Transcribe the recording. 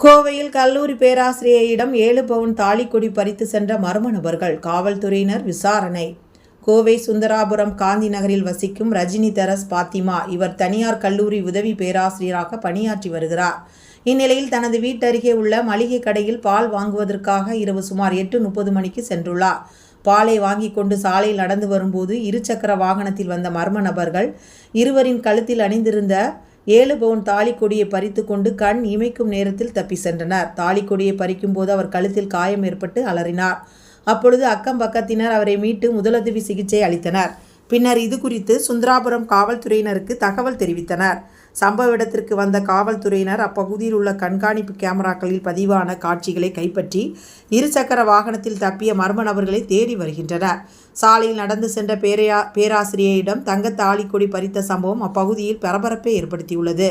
கோவையில் கல்லூரி பேராசிரியையிடம் ஏழு பவுன் தாலிக்கொடி பறித்து சென்ற மர்ம நபர்கள் காவல்துறையினர் விசாரணை. கோவை சுந்தராபுரம் காந்தி நகரில் வசிக்கும் ரஜினி தரஸ் பாத்திமா இவர் தனியார் கல்லூரி உதவி பேராசிரியராக பணியாற்றி வருகிறார். இந்நிலையில் தனது வீட்டருகே உள்ள மளிகை கடையில் பால் வாங்குவதற்காக இரவு சுமார் எட்டு முப்பது மணிக்கு சென்றுள்ளார். பாலை வாங்கி கொண்டு சாலையில் நடந்து வரும்போது இருசக்கர வாகனத்தில் வந்த மர்ம நபர்கள் இருவரின் கழுத்தில் அணிந்திருந்த ஏழு பவுன் தாலி கொடியை பறித்து கொண்டு கண் இமைக்கும் நேரத்தில் தப்பி சென்றனர். தாலி கொடியை பறிக்கும் போது அவர் கழுத்தில் காயம் ஏற்பட்டு அலறினார். அப்பொழுது அக்கம் பக்கத்தினர் அவரை மீட்டு முதலுதவி சிகிச்சை அளித்தனர். பின்னர் இது குறித்து சுந்தராபுரம் காவல்துறையினருக்கு தகவல் தெரிவித்தனர். சம்பவ இடத்திற்கு வந்த காவல்துறையினர் அப்பகுதியில் உள்ள கண்காணிப்பு கேமராக்களில் பதிவான காட்சிகளை கைப்பற்றி இருசக்கர வாகனத்தில் தப்பிய மர்ம நபர்களை தேடி வருகின்றனர். சாலையில் நடந்து சென்ற பேரையா பேராசிரியரிடம் தங்க தாலிக்கொடி பறித்த சம்பவம் அப்பகுதியில் பரபரப்பை ஏற்படுத்தியுள்ளது.